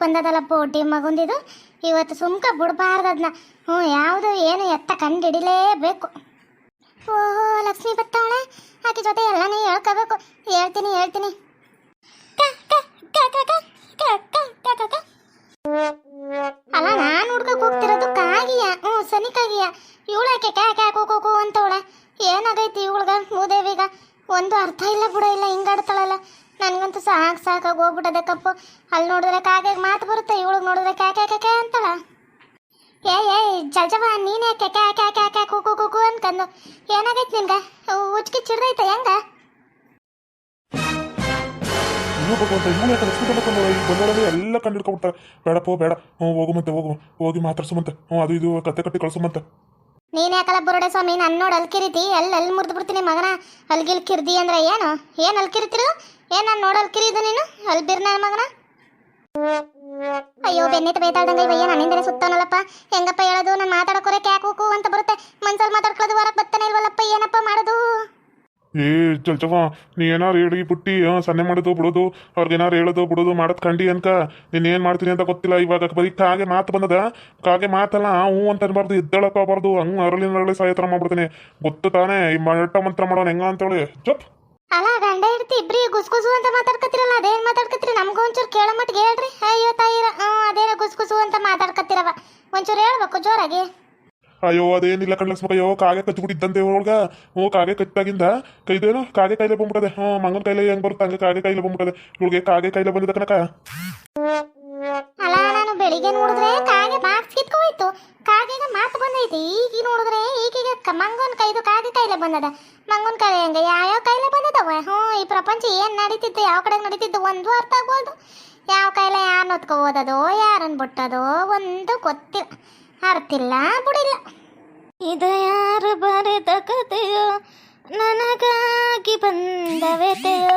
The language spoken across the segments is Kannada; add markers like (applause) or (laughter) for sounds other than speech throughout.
ಬಂದದಲ್ಲ ಪೋಟಿ ಮಗುಂದಿದು. ಇವತ್ತು ಸುಮ್ಕ ಬಿಡಬಾರ್ದು ಅದನ್ನ ಹ್ಞೂ, ಯಾವುದು ಏನು ಎತ್ತ ಕಂಡಿಡಿಲೇಬೇಕು. ಓಹೋ, ಲಕ್ಷ್ಮಿ ಬತ್ತಾವಳೆ. ಆಕೆ ಜೊತೆ ಎಲ್ಲನೇ ಹೇಳ್ಕೋಬೇಕು. ಹೇಳ್ತೀನಿ ಹೇಳ್ತೀನಿ. ನನಗಂತೂ ಸಾಕು ಸಾಕಾಗಿ ಹೋಗ್ಬಿಟ್ಟದೆ ಕಪ್ಪು. ಅಲ್ಲಿ ನೋಡಿದ್ರೆ ಕಾಗೆ ಮಾತು ಬರುತ್ತೆ, ಇವಳಿಗೆ ನೋಡಿದ್ರೆ ಕ್ಯಾಕೆ ಕ್ಯಾಕೆ ಅಂತಳ. ಏ ಏ ಜಲ್ಜವ ನೀನೇ ಕ್ಯಾ ಕ್ಯಾಕೆ ಕ್ಯಾ ಕುಕು ಕುಕು ಅನ್ಕಂದು ಏನಾಗೈತಿ ನಿನ್ಗ? ಉಚ್ಕಿ ಚಿಡ್ದೈತೆ, ಹೆಂಗ? ಇನ್ನೂ ಭಗವಂತ ಇನ್ನೂ ಯಾಕೆ ಎಲ್ಲ ಕಂಡು ಹಿಡ್ಕೊಬಿಡ್ತಾರೆ ಬೇಡಪ್ಪ, ಬೇಡ. ಹ್ಞೂ, ಹೋಗು ಮತ್ತೆ, ಹೋಗು. ಹೋಗಿ ಮಾತಾಡ್ಸುಮಂತೆ ಹ್ಞೂ, ಅದು ಇದು, ಕತೆ ಕಟ್ಟಿ ಕಳ್ಸುಮಂತೆ ನೀನ್ ಯಾಕಲ್ಲ ಬುರುಡೆ ಸ್ವಾಮಿ ನನ್ನ ನೋಡ್ ಅಲ್ಕಿರಿತಿ. ಎಲ್ಲಿ ಅಲ್ಲಿ ಮುರಿದು ಬಿಡ್ತೀನಿ ಮಗನ? ಅಲ್ಗಿಲ್ ಕಿರ್ದಿ ಅಂದ್ರೆ ಏನು? ಏನ್ ಅಲ್ಕಿರಿತಿರು? ಏನ್ ನಾನು ನೋಡ್ ಅಲ್ಕಿರಿದು ನೀನು? ಅಲ್ಬಿರ್ ನನ್ನ ಮಗನ? ಅಯ್ಯೋ ಬೆನ್ನಿತ ಬೈತಾಳ್ದಂಗ ಇವಯ್ಯ ನನ್ನಿಂದಲೇ ಸುತ್ತಾನಲ್ಲಪ್ಪ ಹೆಂಗಪ್ಪ ಹೇಳೋದು? ನಾನು ಮಾತಾಡೋಕೋರೆ ಕ್ಯಾಕೂಕು ಅಂತ ಬರುತ್ತೆ. ಮನ್ಸಲ್ಲಿ ಮಾತಾಡ್ಕೊಳ್ಳೋದು ಹೊರಗೆ ಬರ್ತಾನೆ ಇಲ್ವಲ್ಲಪ್ಪ? ಏನಪ್ಪ ಮಾಡೋದು? ಏ ಚಲ್ಚವ ನೀ ಏನಾರು ಹೇಳಿ ಪುಟ್ಟಿ ಸನ್ನೆ ಮಾಡೋದು ಬಿಡೋದು, ಅವ್ರಿಗೆ ಏನಾರು ಹೇಳೋದು, ಬಿಡೋದು, ಮಾಡೋದು ಕಂಡಿ ಅನ್ಕ. ನೀನು ಏನು ಮಾಡ್ತೀನಿ ಅಂತ ಗೊತ್ತಿಲ್ಲ ಇವಾಗ, ಬರೀ ಕಾಗೆ ಮಾತು ಬಂದದ. ಕಾಗೆ ಮಾತಲ್ಲ, ಹ್ಞೂ ಅಂತ ಅನ್ಬಾರ್ದು ಎದ್ದೇಳಕ್ ಹೋಗ್ಬಾರ್ದು ಹಂಗೆ ಅರಳಿ ನರಳಿ ಸಾಯೋ ಥರ ಮಾಡ್ಬಿಡ್ತೀನಿ. ಗೊತ್ತು ತಾನೇ, ಈ ಮಟ್ಟ ಮಂತ್ರ ಮಾಡೋನು ಹೆಂಗ ಅಂತೇಳಿ. ಚಪ್. ಅಲ್ಲ, ಗಂಡ ಇಡ್ತಿ ಇಬ್ರಿ ಗುಸ್ಗುಸು ಅಂತ ಮಾತಾಡ್ಕತ್ತಿರಲ್ಲ, ಅದೇನ್ ಮಾತಾಡ್ಕತ್ತೀರಿ? ನಮ್ಗೂ ಒಂಚೂರು ಕೇಳೋ ಮಟ್ಟಿಗೆ ಹೇಳ್ರಿ. ಅಯ್ಯೋ, ತಾಯಿರ, ಹ್ಞೂ, ಅದೇನ ಗುಸ್ಗುಸು ಅಂತ ಮಾತಾಡ್ಕತ್ತಿರವ. ಒಂಚೂರು ಹೇಳ್ಬೇಕು ಜೋರಾಗಿ. ಅಯ್ಯೋ ಅದೇನಿಲ್ಲ ಕಣ್ಲಕ್ಸ್ಬೇಕು ಅಯ್ಯೋ, ಕಾಗೆ ಕಚ್ಬಿಟ್ಟಿದ್ದಂತೆ ಒಳಗ ಓ ಕಾಗೆ ಕಚ್ಚಾಗಿಂದ ಕೈದೇನು? ಕಾಗೆ ಕೈಲೇ ಬಂದ್ಬಿಟ್ಟದೆ. ಹ್ಞೂ, ಮಂಗನ ಕೈಲೇ ಹೆಂಗ್ ಬರುತ್ತೆ? ಹಂಗೆ ಕಾಗೆ ಕೈಲೇ ಬಂದ್ಬಿಟ್ಟದೆ. ಇವಳಿಗೆ ಕಾಗೆ ಕೈಲೇ ಬಂದಿದೆ ಅಲ್ಲ ನಾನು ಬೆಳಿಗ್ಗೆ ನೋಡಿದ್ರೆ ಕಾಗೆ ಬಾಕ್ಸ್ ಕಿತ್ಕೋಯ್ತು ಕಾಗೆಗೆ ಮಾತು ಬಂದೈತಿ. ಈಗ ನೋಡಿದ್ರೆ ಈಗೀಗ ಮಂಗನ್ ಕೈದು ಕಾಗೆ ಕೈಲೆ ಬಂದದ. ಮಂಗನ್ ಕೈ ಹೆಂಗ ಯಾವ್ಯಾವ ಕೈಲೆ ಬಂದದವ? ಹ್ಞೂ, ಈ ಪ್ರಪಂಚ ಏನು ನಡೀತಿತ್ತು, ಯಾವ ಕಡೆ ನಡೀತಿತ್ತು ಒಂದು ಅರ್ಥ ಆಗ್ಬೋದು ಯಾವ ಕೈಲೆ ಯಾರನ್ನ ಓದೋದು ಯಾರನ್ ಬಿಟ್ಟದೋ ಒಂದು ಗೊತ್ತಿಲ್ಲ. ಅರ್ತಿಲ್ಲ ಬಿಡಿಲ್ಲ. ಇದು ಯಾರು ಬರೆದ ಕಥೆಯೋ ನನಗಾಗಿ ಬಂದ ವ್ಯತೆಯೋ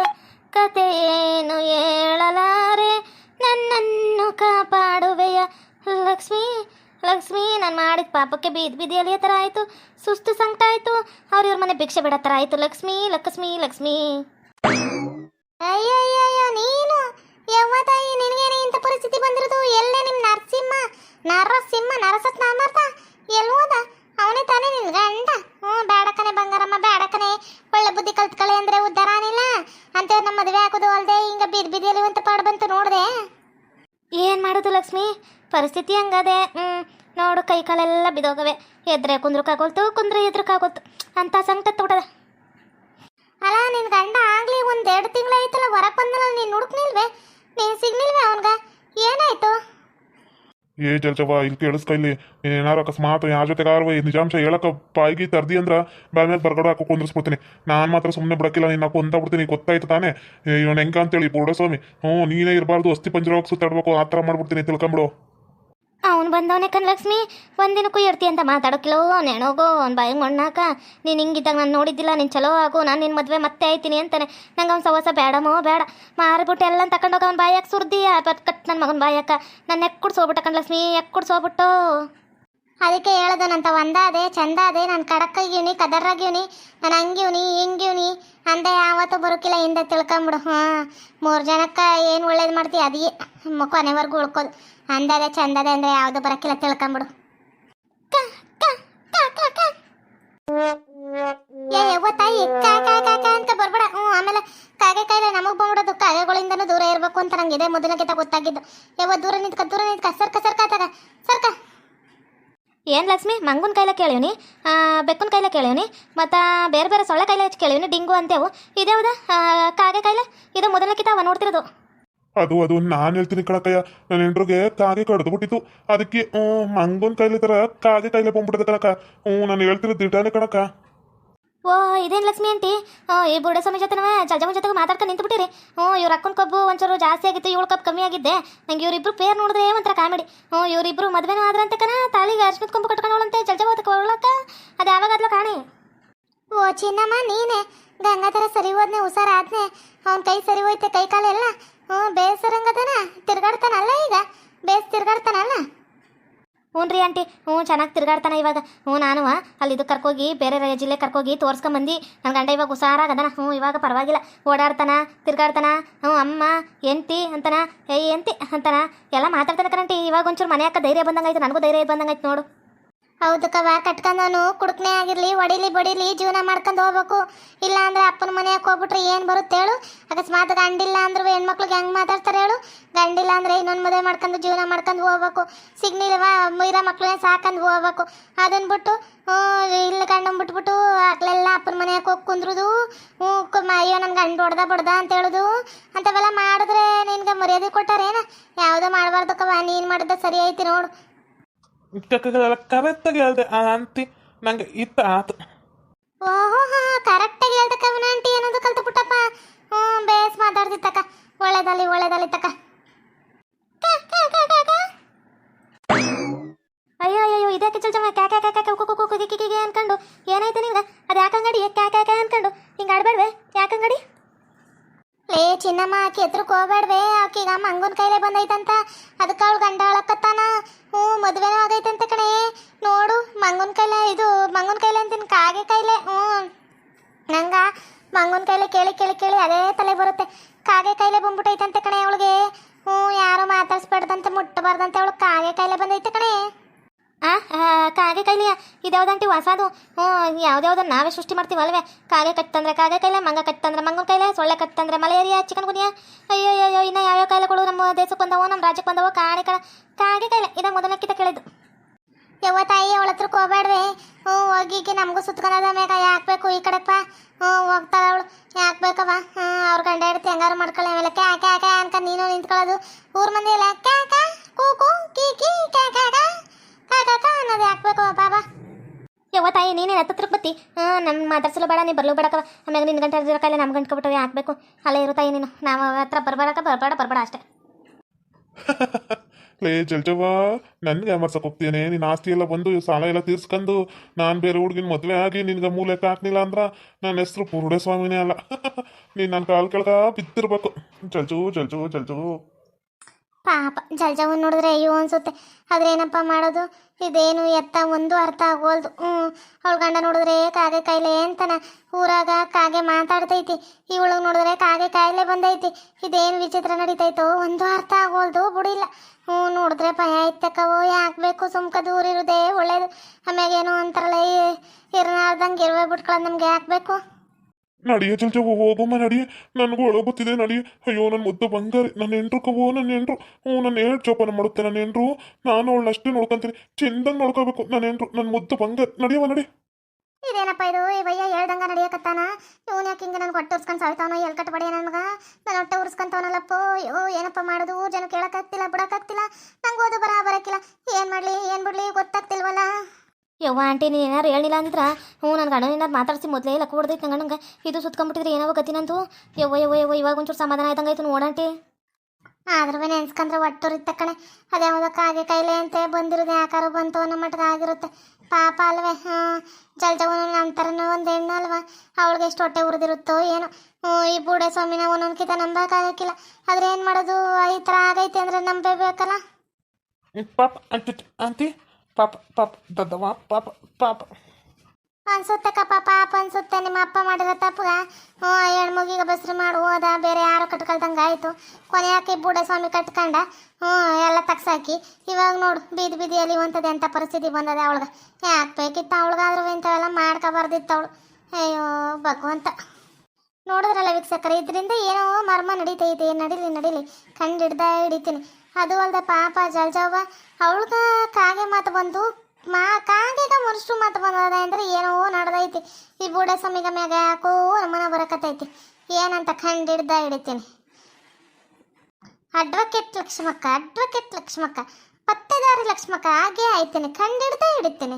ಕತೆ ಏನು ಹೇಳಲಾರೆ ನನ್ನನ್ನು ಕಾಪಾಡುವೆಯ? ಲಕ್ಷ್ಮಿ ಲಕ್ಷ್ಮಿ ನಾನು ಮಾಡಿದ ಪಾಪಕ್ಕೆ ಬೀದ್ ಬೀದಿಯಲ್ಲಿ ಥರ ಆಯಿತು ಸುಸ್ತು ಸಂಕಟ ಆಯಿತು ಅವ್ರ ಇವ್ರ ಮನೆ ಭಿಕ್ಷೆ ಬಿಡೋ ಥರ ಆಯಿತು. ಲಕ್ಷ್ಮಿ ಲಕ್ಷ್ಮಿ ಲಕ್ಷ್ಮಿ. ಅಯ್ಯಯ್ಯಯ್ಯೋ ನೀನು? ಯವ್ವ ತಾಯಿ ನಿನಗೇನೆ ಇಂಥ ಪರಿಸ್ಥಿತಿ ಬಂದಿರೋದು? ಎಲ್ಲೇ ನಿಮ್ಮ ನರಸಿಂಹ? ನರಸಿಂಹ ನರಸತ್ ನಾಮರ್ಥ ಎಲ್ಲೋದ ಅವನೇ ತಾನೇ ನಿನ್ ಗಂಡ. ಹ್ಞೂ ಬೇಡಕನೆ ಬಂಗಾರಮ್ಮ ಬೇಡಕನೆ ಒಳ್ಳೆ ಬುದ್ಧಿ ಕಲ್ತ್ಕಳೆ ಅಂದ್ರೆ ಉದ್ಧಾರ ಅನಿಲ್ಲ. ಅಂತ ನಮ್ಮ ಮದುವೆ ಹಾಕೋದು ಅಲ್ದೆ ಹಿಂಗ ಬೀದ್ ಬೀದಿಯಲ್ಲಿ ಅಂತ ಪಾಡು ಬಂತು ನೋಡ್ದೆ. ಏನ್ ಮಾಡೋದು ಲಕ್ಷ್ಮಿ? ಪರಿಸ್ಥಿತಿ ಹಂಗದೆ. ಹ್ಮ್ ನೋಡು ಕೈ ಕಾಲೆಲ್ಲ ಬಿದೋಗವೆ ಎದ್ರೆ ಕುಂದ್ರಕ್ಕಾಗೋಲ್ತು ಕುಂದ್ರೆ ಎದ್ರಕ್ಕಾಗೋಲ್ತು ಅಂತ ಸಂಕಟ ತೊಡದ ಅಲ್ಲ, ನಿನ್ ಗಂಡ ಆಗ್ಲಿ ಒಂದ್ ಎರಡು ತಿಂಗಳಾಯ್ತಲ್ಲ ಹೊರಕ್ ಬಂದಲ್ಲ, ನೀನ್ ಹುಡುಕ್ನಿಲ್ವೇ? ನೀನ್ ಸಿಗ್ನಿಲ್ವೆ ಅವನ್ಗ? ಏನಾಯ್ತು? ಏ ಜಲ್ಚವ ಇಲ್ಲಿ ಕೇಳಿಸ್ಕೈಲಿ ಇಲ್ಲಿ. ಏನಾರು ಅಕಸ್ಮಾತ್ ಯಾರ ಜೊತೆಗಾರು ನಿಜಾಂಶ ಹೇಳಕ ಬಾಯಿಗೆ ತರ್ದಿ ಅಂದ್ರ ಬ್ಯಾಲ್ ಮೇಲೆ ಬರ್ಗಡ ಹಾಕೋ ಕುಂದ್ರಿಸ್ಬಿಡ್ತೀನಿ. ನಾನು ಮಾತ್ರ ಸುಮ್ಮನೆ ಬಿಡಕ್ಕಿಲ್ಲ ನಿನ್ನ ಕೊಂತ ಬಿಡ್ತೀನಿ, ಗೊತ್ತಾಯ್ತು ತಾನೇ? ಇವನು ಹೆಂಗ ಅಂತೇಳಿ ಪೂರ್ಣ ಸ್ವಾಮಿ ಹ್ಞೂ, ನೀನೇ ಇರಬಾರ್ದು ಅಸ್ತಿ ಪಂಜರ ಹೋಗಿ ಸುತ್ತಾಡ್ಬೇಕು, ಆ ಥರ ಮಾಡ್ಬಿಡ್ತೀನಿ, ತಿಳ್ಕೊಂಬಿಡು. ಅವನು ಬಂದವನೇ ಕಣ್ ಲಕ್ಷ್ಮಿ ಒಂದಿನಕ್ಕೂ ಇರ್ತಿ ಅಂತ ಮಾತಾಡೋಕಿಲ್ಲೋ ನೆನೋಗೋ ಅವ್ನು ಬಾಯಿಗೆ ಮಣ್ಣಾಕ. ನೀನು ಹಿಂಗಿದ್ದಾಗ ನಾನು ನೋಡಿದ್ದಿಲ್ಲ, ನೀನು ಚಲೋ ಆಗು, ನಾನು ನಿನ್ನ ಮದುವೆ ಮತ್ತೆ ಆಯ್ತೀನಿ ಅಂತಾನೆ. ನಂಗೆ ಅವ್ನು ಸವಸ ಬೇಡಮೋ, ಬೇಡ. ಮಾರಿಬಿಟ್ಟು ಎಲ್ಲ ತಗೊಂಡೋಗ ಬಾಯಿ ಬಾಯಾಕ ಸುರ್ದಿ ಕಟ್ ನನ್ನ ಮಗನ ಬಾಯಾಕ. ನನ್ನ ನಾನು ಸೋಬಿಟ್ಟ ಕಣ್ ಲಕ್ಷ್ಮಿ ಎಕ್ಕುಡ್ ಸೋಬಿಟ್ಟು ಅದಕ್ಕೆ ಹೇಳೋದು ನಂತ ಒಂದ ಚಂದ ಅದೇ ನಾನು ಕಡಕ್ಕಾಗಿವ್ನಿ ಕದರ್ರಾಗಿವ್ನಿ, ನಾನು ಹಂಗಿವ್ನಿ, ಹಿಂಗಿವ್ನಿ. ಅಂದೆ ಯಾವತ್ತೂ ಬರೋಕಿಲ್ಲ, ಹಿಂದೆ ತಿಳ್ಕೊಂಬಿಡು. ಹಾಂ ಮೂರು ಜನಕ್ಕೆ ಏನು ಒಳ್ಳೇದು ಮಾಡ್ತೀವಿ ಅದೇ ಕೊನೆವರೆಗೂ ಉಳ್ಕೋದು. ಅಂದದೆ ಚಂದದೆ ಅಂದ್ರೆ ಯಾವುದು ಬರಕ್ಕಿಲ್ಲ, ತಿಳ್ಕೊಂಬಿಡು. ಏ ಯವ್ವ ತಾಯಿ, ಕಾ ಕಾ ಕಾ ಕಾ ಅಂತ ಬರ್ಬೇಡ. ಹ್ಞೂ, ಆಮೇಲೆ ಕಾಗೆ ಕಾಯಿಲೆ ನಮಗೆ ಬಂದ್ಬಿಡೋದು. ಕಾಗೆಗಳಿಂದನೂ ದೂರ ಇರಬೇಕು ಅಂತ ನಂಗೆ ಇದೆ ಮೊದಲಕ್ಕಿಂತ ಗೊತ್ತಾಗಿದ್ದು. ಯವ್ವ ದೂರ ನಿಂತ್ಕ ದೂರ ನಿಂತ್ಕ, ಸರ್ಕ ಸರ್ಕ ತಗ ಸರ್ಕ. ಏನು ಲಕ್ಷ್ಮಿ, ಮಂಗನ ಕೈಲ ಕೇಳೀನಿ ಬೆಕ್ಕನ್ ಕೈಲ ಕೇಳಿವನಿ? ಮತ್ತು ಬೇರೆ ಬೇರೆ ಸೊಳ್ಳೆ ಕೈಲ ಕೇಳೀನಿ ಡಿಂಗು ಅಂತೇವು. ಇದ್ಯಾವುದ? ಕಾಗೆ ಕೈಲ ಇದು ಮೊದಲಕಿತ ಅವ ನೋಡ್ತಿರೋದು. ಅದು ಅದು ನಾನು ಹೇಳ್ತೀನಿ ಕಣಕಯ್ಯ ನನ್ನ ಹೆಂಡ್ರಿಗೆ ಕಾಗೆ ಕಡ್ದು ಬಿಟ್ಟಿತ್ತು ಅದಕ್ಕೆ ಹ್ಞೂ ಮಂಗನ ಕೈಲಿ ತರ ಕಾಗೆ ಕೈಲೇ ಬಂದ್ಬಿಟ್ಟದೆ ಕಣಕ ಹ್ಞೂ ನಾನು ಹೇಳ್ತಿರೋ ದಿಟಾನೆ ಕಣಕ ಓ ಇದೇನು ಲಕ್ಷ್ಮಿ ಅಂತಿ ಈ ಬುಡ ಸ್ವಾಮಿ ಜೊತೆ ಜಲ್ಜಮ್ಮ ಜೊತೆಗೆ ಮಾತಾಡ್ಕೊಂಡು ನಿಂತುಬಿಟ್ಟಿರಿ. ಹ್ಞೂ ಇವ್ರ ಅಕ್ಕನ ಕಬ್ಬು ಒಂಚೂರು ಜಾಸ್ತಿ ಆಗಿತ್ತು ಇವಳು ಕಪ್ ಕಮ್ಮಿ ಆಗಿದ್ದೆ. ನಂಗೆ ಇವರಿಬ್ರು ಪೇರ್ ನೋಡಿದ್ರೆ ಒಂಥರ ಕಾಮಿಡಿ. ಹ್ಞೂ ಇವರಿಬ್ರು ಮದುವೆನೂ ಆದ್ರಂತೆ ಕಣ. ತಾಳಿಗೆ ಅರ್ಶಿನದ ಕೊಂಬು ಕಟ್ಕೊಂಡವಳಂತೆ ಜಲ್ಜಮ್ಮ ತಗೊಳ್ಳಕ ಅದು ಯಾವಾಗಾದ್ಲೋ ಕಾಣಿ. ಓ ಚಿನ್ನಮ್ಮ ನೀನೆ. ಗಂಗಾಧರ ಸರಿ ಹೋದ್ನೆ ಹುಷಾರಾದ್ನೆ ಅವನ ಕೈ ಸರಿ ಹೋಯ್ತೆ, ಕೈ ಕಾಲೆಲ್ಲ ಹ್ಞೂ ಬೇಸರಂಗದನ? ತಿರ್ಗಾಡ್ತಾನಲ್ಲ ಈಗ? ಬೇಸ್ ತಿರ್ಗಾಡ್ತಾನಲ್ಲ ಹ್ಞೂ ರೀ ಆಂಟಿ, ಹ್ಞೂ, ಚೆನ್ನಾಗಿ ತಿರ್ಗಾಡ್ತಾನೆ ಇವಾಗ. ಹ್ಞೂ, ನಾನು ಅಲ್ಲಿ ಇದು ಕರ್ಕೋಗಿ, ಬೇರೆ ಜಿಲ್ಲೆ ಕರ್ಕೋಗಿ ತೋರ್ಸ್ಕೊಂಬಂದು ನನ್ನ ಗಂಡ ಇವಾಗ ಹುಷಾರಾಗದನ. ಹ್ಞೂ, ಇವಾಗ ಪರವಾಗಿಲ್ಲ. ಓಡಾಡ್ತಾನ, ತಿರ್ಗಾಡ್ತಾನ. ಹ್ಞೂ, ಅಮ್ಮ ಎಂತಿ ಅಂತನ. ಏಯ್ ಎಂತಿ ಅಂತನ. ಎಲ್ಲ ಮಾತಾಡ್ತಾನೆ ಕರಂಟಿ ಇವಾಗ ಒಂಚೂರು ಮನೆ ಹಾಕ ಧೈರ್ಯ ಬಂದಂಗಾಯ್ತು, ನನಗೂ ಧೈರ್ಯ ಬಂದಂಗಾಯ್ತು ನೋಡು. ಹೌದು ಕವ ಕಟ್ಕೊಂಡವನು ಕುಡ್ಕನೇ ಆಗಿರ್ಲಿ ಹೊಡಿಲಿ ಬಡಿಲಿ ಜೀವನ ಮಾಡ್ಕೊಂಡು ಹೋಗ್ಬೇಕು. ಇಲ್ಲ ಅಂದ್ರೆ ಅಪ್ಪನ ಮನೆಯಾಗ ಹೋಗ್ಬಿಟ್ರೆ ಏನು ಬರುತ್ತೆ ಹೇಳು. ಅಕಸ್ಮಾತ್ ಗಂಡಿಲ್ಲ ಅಂದ್ರೂ ಹೆಣ್ಮಕ್ಳಿಗೆ ಹೆಂಗ್ ಮಾತಾಡ್ತಾರೆ ಹೇಳು. ಗಂಡಿಲ್ಲ ಅಂದ್ರೆ ಇನ್ನೊಂದು ಮದುವೆ ಮಾಡ್ಕೊಂಡು ಜೀವನ ಮಾಡ್ಕೊಂಡು ಹೋಗ್ಬೇಕು. ಸಿಗ್ನಿಲ್ವ ಇರೋ ಮಕ್ಳನ್ನ ಸಾಕಂದು ಹೋಗ್ಬೇಕು. ಅದನ್ನ ಬಿಟ್ಟು ಇಲ್ಲಿ ಗಂಡನ್ ಬಿಟ್ಬಿಟ್ಟು ಆಗ್ಲೆಲ್ಲ ಅಪ್ಪನ ಮನೆಯಾಗ ಹೋಗಿ ಕುಂದ್ರದು. ಅಯ್ಯೋ ನನ್ನ ಗಂಡು ಹೊಡ್ದ ಬಡ್ದ ಅಂತ ಹೇಳುದು. ಅಂತವೆಲ್ಲ ಮಾಡಿದ್ರೆ ನಿನ್ಗೆ ಮರ್ಯಾದೆ ಕೊಟ್ಟಾರೇನ? ಯಾವುದೋ ಮಾಡಬಾರ್ದಕ್ಕವ ನೀನು ಮಾಡಿದ ಸರಿ ಐತಿ ನೋಡು. ಕರೆಕ್ಟಾಗಿ ಹೇಳ್ದೆ, ಆ ಅಂತಿ ನಂಗೆ ಇತ್ತ ಓಹೋ, ಹಾ, ಕರೆಕ್ಟಾಗಿ ಹೇಳ್ದೆ ಕವನ ಆಂಟಿ ಅನ್ನೋದು ಕಲ್ತು ಬಿಟ್ಟಪ್ಪ ಹ್ಞೂ, ಬೇಸ್ ಮಾತಾಡ್ತಿತ್ತಕ್ಕ. ಒಳ್ಳೇದಲ್ಲಿ ಒಳ್ಳೇದಲ್ಲಿ ತಕ್ಕ. ಅಯ್ಯೋ ಅಯ್ಯೋ ಇದಕ್ಕೆ ಚಲ್ಚಮ್ಮ ಕ್ಯಾ ಕ್ಯಾ ಕ್ಯಾ ಕ್ಯಾ ಕುಕು ಕುಕು ಕಿಕಿ ಕಿಕಿ ಅನ್ಕೊಂಡು. ಏನಾಯ್ತು ನಿಂಗೆ ಅದು ಯಾಕಂಗಡಿ? ಕ್ಯಾ ಕ್ಯಾ ಕ್ಯಾ ಅನ್ಕೊಂಡು. ಹಿಂಗೆ ಆಡ್ಬೇಡ್ವೆ. ಯಾಕಂಗಡಿ? ಲೇ ಚಿನ್ನಮ್ಮ, ಆಕಿ ಎತ್ರಕ್ಕೆ ಹೋಗ್ಬೇಡ್ವೆ. ಆಕಿಗ ಮಂಗನ ಕೈಲೇ ಬಂದೈತಂತ. ಅದಕ್ಕೆ ಅವಳು ಗಂಡ ಅಳಕತ್ತಾನ ಹ್ಞೂ, ಮದುವೆನೂ ಆಗೈತಂತ ಕಣೆ. ನೋಡು, ಮಂಗನ ಕೈಲೆ, ಇದು ಮಂಗನ ಕೈಲೆ ಅಂತೀನಿ ಕಾಗೆ ಕೈಲೆ. ಹ್ಞೂ. ನಂಗ ಮಂಗನ ಕೈಲೆ ಕೇಳಿ ಕೇಳಿ ಕೇಳಿ ಅದೇ ತಲೆ ಬರುತ್ತೆ. ಕಾಗೆ ಕೈಲೆ ಬಂದ್ಬಿಟ್ಟೈತಂತೆ ಕಣೆ ಅವಳಿಗೆ. ಹ್ಞೂ, ಯಾರು ಮಾತಾಡ್ಸ್ಬಾರ್ದಂತೆ ಮುಟ್ಟಬಾರ್ದಂತೆ ಅವಳು ಕಾಗೆ ಕೈಲೆ ಬಂದೈತೆ ಕಣೆ. ಆ ಕಾಗೆ ಕೈಲಿ, ಇದ್ಯಾವ್ದಂಟಿ ಹೊಸದು? ಹ್ಞೂ ಯಾವ್ದ್ಯಾವ್ದು ನಾವೇ ಸೃಷ್ಟಿ ಮಾಡ್ತೀವಿ ಅಲ್ವೇ ಕಾಗೆ ಕಟ್ಟಂದ್ರೆ ಕಾಗೆ ಕೈಲೆ, ಮಂಗ ಕಟ್ಟಂದ್ರೆ ಮಂಗನ ಕೈಲೆ, ಸೊಳ್ಳೆ ಕಟ್ಟಂದ್ರೆ ಮಲೇರಿಯಾ, ಚಿಕನ್ ಗುನಿಯಾ. ಅಯ್ಯೋ ಅಯ್ಯೋ ಇನ್ನು ಯಾವ್ಯಾವ ಕಾಯಿಲೆಗಳು ನಮ್ಮ ದೇಶಕ್ಕೆ ಬಂದವೋ, ನಮ್ಮ ರಾಜ್ಯಕ್ಕೆ ಬಂದವೋ, ಕಾಣೆ ಕಣ. ಕಾಗೆ ಕೈಲೆ, ಇದ ಮೊದಲಕ್ಕಿಂತ ಕೇಳಿದ್ದು. ಯವ್ವ ತಾಯಿ, ಅವಳ ಹತ್ರಕ್ಕೆ ಹೋಗ್ಬೇಡ್ವೆ ಹ್ಞೂ ಹೋಗಿಗೆ ನಮಗೂ ಸುತ್ಕೊಂಡದ ಮ್ಯಾಗ ಯಾಕಬೇಕು ಈ ಕಡೆಪ್ಪ? ಹ್ಞೂ, ಹೋಗ್ತಾಳ ಅವಳು. ಯಾಕಬೇಕವ ಹ್ಞೂ, ಅವ್ರ ಗಂಡ ಹಿಡ್ತಿ ಹೆಂಗಾರು ಮಾಡ್ಕೊಳ್ಳಿ, ಆಮೇಲೆ ಕ್ಯಾ ಕ್ಯಾ ಕ್ಯಾ ಅನ್ಕ ನೀನು ನಿಂತ್ಕೊಳ್ಳೋದು. ಊರ್ ಮಂದಿ ಎಲ್ಲ ಕ್ಯಾ ಕ್ಯಾ, ಕೂ ಕೂ, ಕೀ ಕೀ, ಕ್ಯಾ ಕ್ಯಾ ಕ್ಯಾ ಕಾ ಕಾ ಕಾ ಅನ್ನೋದು ಯಾಕಬೇಕವ ಬಾಬಾ ಯವ್ವ ತಾಯಿ ನೀನೇ ಹತ್ತತ್ರಕ್ಕೆ ಬತ್ತಿ? ನಮ್ಮ ಮಾತಾಡ್ಸಲು ಬೇಡ, ನೀ ಬರ್ಲು ಬೇಡಕವ ಆಮ್ಯಾಗ ನಿನ್ನ ಗಂಟೆ ಇರೋಕಾಯಿಲ್ಲ ನಮ್ಮ ಗಂಟೆ ಬಿಟ್ಟವೆ ಹಾಕ್ಬೇಕು ಅಲ್ಲೇ ಇರುತ್ತಾ ನೀನು ನಾವು ಹತ್ರ ಬರ್ಬೇಡಕ ಬರ್ಬೇಡ ಬರ್ಬೇಡ ಅಷ್ಟೇ. (laughs) ಲೇ, ಜಲ್ಜವ್ವ, ನನ್ಗೆ ಅಮರ್ಸಕ್ ಹೋಗ್ತೀನಿ ನಿನ್ನ ಆಸ್ತಿ ಎಲ್ಲ ಬಂದು ಸಾಲ ಎಲ್ಲ ತೀರ್ಸ್ಕೊಂಡು ನಾನು ಬೇರೆ ಹುಡುಗಿನ ಮದುವೆ ಆಗಿ ನಿನ್ಗೆ ಮೂಲೆಕ್ಕೆ ಹಾಕ್ಲಿಲ್ಲ ಅಂದ್ರ ನನ್ನ ಹೆಸರು ಸ್ವಾಮಿನೇ ಅಲ್ಲ. (laughs) ನೀನು ನನ್ನ ಕಾಲು ಕೆಳಗ ಬಿದ್ದಿರ್ಬೇಕು. ಜಲ್ಜು ಜಲ್ಜು ಜಲ್ಜು. ಪಾಪ ಜಲ್ಜವ್ ನೋಡಿದ್ರೆ ಅಯ್ಯೋ ಅನ್ಸುತ್ತೆ. ಆದ್ರೇನಪ್ಪ ಮಾಡೋದು? ಇದೇನು ಎತ್ತ, ಒಂದು ಅರ್ಥ ಆಗೋಲ್ದು. ಹ್ಞೂ ಅವಳ ಗಂಡ ನೋಡಿದ್ರೆ ಕಾಗೆ ಕಾಯಿಲೆ ಅಂತಾನ. ಊರಾಗ ಕಾಗೆ ಮಾತಾಡ್ತೈತಿ. ಇವಳು ನೋಡಿದ್ರೆ ಕಾಗೆ ಕಾಯಿಲೆ ಬಂದೈತಿ. ಇದೇನು ವಿಚಿತ್ರ ನಡೀತೈತೋ? ಒಂದು ಅರ್ಥ ಆಗೋಲ್ದು, ಬಿಡಿಲ್ಲ. ಹ್ಞೂ, ನೋಡಿದ್ರೆ ಭಯ ಇತ್ತಕ್ಕವೋ? ಯಾಕಬೇಕು ಸುಮ್ಕ ದೂರ ಇರುದೇ ಒಳ್ಳೇದು. ಆಮ್ಯಾಗ ಏನೋ ಅಂತಾರಲ್ಲ ಇರ್ನಾರ್ದಂಗೆ ಇರುವೆ ಬಿಟ್ಕೊಳ್ಳೋದು ನಮ್ಗೆ ಯಾಕೆ ಬೇಕು? ನಡಿಯ ಜಲ್ಜವ್ವ, ಹೋಗಮ್ಮ ನಡಿ ನನಗೂ ಒಳಗೆ ಗೊತ್ತಿದೆ ನಡಿ ಅಯ್ಯೋ ನನ್ನ ಮುದ್ದು ಬಂಗಾರ. ನನ್ನ ಎಂಟ್ರು ಕವೋ ನನ್ನ ಎಂಟ್ರು ಹ್ಞೂ ನನ್ನ ಏಳು ಚೋಪನ ಮಾಡುತ್ತೆ ನನ್ನ ಎಂಟ್ರು ನಾನು ಅವಳನ್ನ ಅಷ್ಟೇ ನೋಡ್ಕೊಂತೀನಿ. ಚೆಂದಂಗೆ ನೋಡ್ಕೋಬೇಕು ನನ್ನ ಎಂಟ್ರು ನನ್ನ ಮುದ್ದು ಬಂಗಾರ. ನಡಿಯವ ನಡಿ. ಇದೇನಪ್ಪ ಇದು? ಈ ಭಯ್ಯ ಹೇಳ್ದಂಗ ನಡಿಯಕತ್ತಾನ? ಇವನ್ ಯಾಕೆ ಹಿಂಗೆ ನನ್ಗೆ ಹೊಟ್ಟೆ ಉರ್ಸ್ಕೊಂಡು ಸಾಯ್ತಾವನ? ಎಲ್ ಕಟ್ ಬಡಿಯ ನನ್ಗ ನನ್ನ ಹೊಟ್ಟೆ ಉರ್ಸ್ಕೊಂತವನಲ್ಲಪ್ಪೋ? ಅಯ್ಯೋ, ಏನಪ್ಪ ಮಾಡೋದು? ಜನ ಕೇಳಕ್ಕಾಗ್ತಿಲ್ಲ ಬಿಡಕ್ಕಾಗ್ತಿಲ್ಲ ಯವ್ವ ಆಂಟಿ ನೀನು ಏನಾರು ಹೇಳಿಲ್ಲ ಅಂದ್ರೆ ಹ್ಞೂ ನನ್ನ ಗಂಡನ ಏನಾರು ಮಾತಾಡಿಸಿ ಮೊದಲೇ ಇಲ್ಲ ಕೂಡ್ದೈತೆ ನನ್ನ ಗಂಡಂಗೆ. ಇದು ಸುತ್ಕೊಂಡ್ಬಿಟ್ಟಿದ್ರೆ ಏನೋ ಗತಿನಂತು ಯವ್ವ ಯವ್ವ ಯವ್ವ ಇವಾಗ ಒಂಚೂರು ಸಮಾಧಾನ ಆಯ್ತಂಗಾಯ್ತು ನೋಡಂಟಿ ಆದ್ರೂ ನೆನ್ಸ್ಕೊಂಡ್ರೆ ಒಟ್ಟುರಿತ ಕಣೆ. ಅದ್ಯಾವುದೋ ಕಾಗೆ ಕೈಲೇ ಅಂತ ಬಂದಿರೋದು ಯಾಕಾರು ಬಂತು ಅನ್ನೋ ಮಟ್ಟಿಗೆ ಆಗಿರುತ್ತೆ. ಪಾಪ ಅಲ್ವೇ ಹಾಂ ಜಲ್ಜವನು ನಮ್ಮ ಥರನೂ ಒಂದು ಹೆಣ್ಣು ಅಲ್ವಾ? ಅವಳಿಗೆ ಎಷ್ಟು ಹೊಟ್ಟೆ ಉರಿದಿರುತ್ತೋ ಏನೋ. ಹ್ಞೂ ಈ ಬೂಡೆ ಸ್ವಾಮಿನ ಒಂದೊಂದ್ಕಿತ ನಂಬಕ್ಕಾಗಕ್ಕಿಲ್ಲ ಆದ್ರೆ ಏನು ಮಾಡೋದು? ಈ ಥರ ಆಗೈತೆ ಅಂದ್ರೆ ನಂಬೇಬೇಕಲ್ಲ ಪಾಪ ಆಂಟಿ ಅಂತಿ ಪಾಪ ಪಾಪ ದದ್ದವ ಪಾಪ ಪಾಪ. ಅನ್ಸುತ್ತಕ್ಕ ಪಾಪ ಪಾಪ ಅನ್ಸುತ್ತೆ. ನಿಮ್ಮ ಅಪ್ಪ ಮಾಡಿರೋ ತಪ್ಪಗ ಹ್ಞೂ ಹೆಣ್ಮಗಿಗೆ ಬಸ್ರಿ ಮಾಡು, ಹೋದ, ಬೇರೆ ಯಾರು ಕಟ್ಕೊಳ್ದಂಗೆ ಆಯಿತು. ಕೊನೆ ಹಾಕಿ ಬೂಡೆ ಸ್ವಾಮಿ ಕಟ್ಕೊಂಡ, ಹ್ಞೂ, ಎಲ್ಲ ತಗ್ಸಾಕಿ. ಇವಾಗ ನೋಡು, ಬೀದಿ ಬೀದಿಯಲ್ಲಿ ಒಂಥದ್ದು ಎಂಥ ಪರಿಸ್ಥಿತಿ ಬಂದದೆ ಅವಳಗ. ಯಾಕೆ ಬೇಕಿತ್ತು ಅವಳಗಾದ್ರೂ ಇಂಥವೆಲ್ಲ ಮಾಡ್ಕೋಬಾರ್ದಿತ್ತು ಅವಳು. ಅಯ್ಯೋ, ಭಗವಂತ. ನೋಡಿದ್ರಲ್ಲ ವೀಕ್ಷಕರ, ಇದರಿಂದ ಏನೋ ಮರ್ಮ ನಡೀತೈತೆ ನಡೀಲಿ ನಡೀಲಿ. ಕಂಡು ಹಿಡ್ದ ಹಿಡಿತೀನಿ. ಅದು ಅಲ್ದ ಪಾಪ ಜಲ್ಜವ್ವ ಅವಳ್ಗ ಕಾಗೆ ಮಾತು ಬಂದು, ಮಾ, ಕಾಗೆಗ ಮನುಷ್ಯರು ಮಾತು ಬಂದದ ಅಂದ್ರೆ ಏನೋ ನಡೆದೈತಿ. ಈ ಬೂಡ ಸಮಿಗ ಮ್ಯಾಗ ಯಾಕೋ ಅನುಮಾನ ಬರಕತ್ತೈತಿ ಏನಂತ ಕಂಡು ಹಿಡಿತೀನಿ. ಅಡ್ವೊಕೇಟ್ ಲಕ್ಷ್ಮಕ್ಕ ಅಡ್ವೊಕೇಟ್ ಲಕ್ಷ್ಮಕ್ಕ, ಪತ್ತೆದಾರಿ ಲಕ್ಷ್ಮಕ್ಕ, ಹಾಗೆ ಆಯ್ತೇನೆ. ಕಂಡು ಹಿಡಿತೀನಿ.